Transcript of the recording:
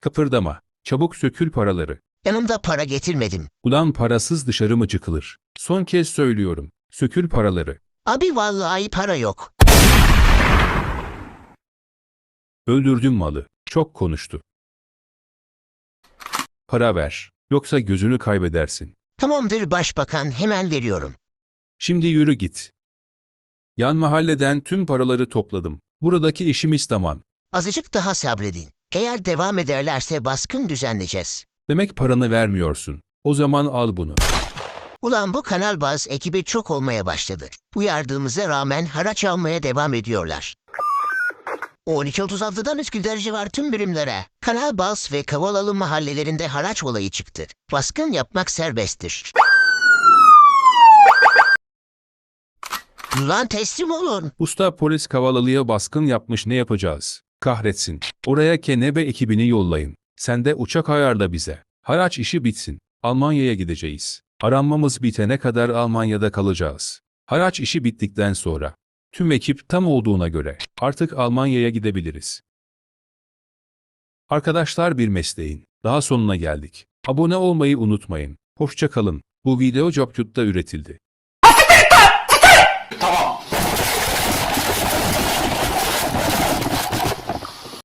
Kıpırdama. Çabuk sökül paraları. Yanımda para getirmedim. Ulan parasız dışarı mı çıkılır? Son kez söylüyorum. Sökül paraları. Abi vallahi para yok. Öldürdüm malı. Çok konuştu. Para ver. Yoksa gözünü kaybedersin. Tamamdır başbakan hemen veriyorum. Şimdi yürü git. Yan mahalleden tüm paraları topladım. Buradaki işimiz tamam. Azıcık daha sabredin. Eğer devam ederlerse baskın düzenleyeceğiz. Demek paranı vermiyorsun. O zaman al bunu. Ulan bu kanal baz ekibi çok olmaya başladı. Uyardığımıza rağmen haraç almaya devam ediyorlar. 12.36'dan Üsküdar'cı var tüm birimlere. Kanal Baz ve Kavalalı mahallelerinde haraç olayı çıktı. Baskın yapmak serbesttir. Ulan teslim olun. Usta polis Kavalalı'ya baskın yapmış ne yapacağız? Kahretsin. Oraya Kenebe ekibini yollayın. Sen de uçak ayarla bize. Haraç işi bitsin. Almanya'ya gideceğiz. Aranmamız bitene kadar Almanya'da kalacağız. Haraç işi bittikten sonra. Tüm ekip tam olduğuna göre artık Almanya'ya gidebiliriz. Arkadaşlar bir mesleğin daha sonuna geldik. Abone olmayı unutmayın. Hoşça kalın. Bu video JobCute'da üretildi.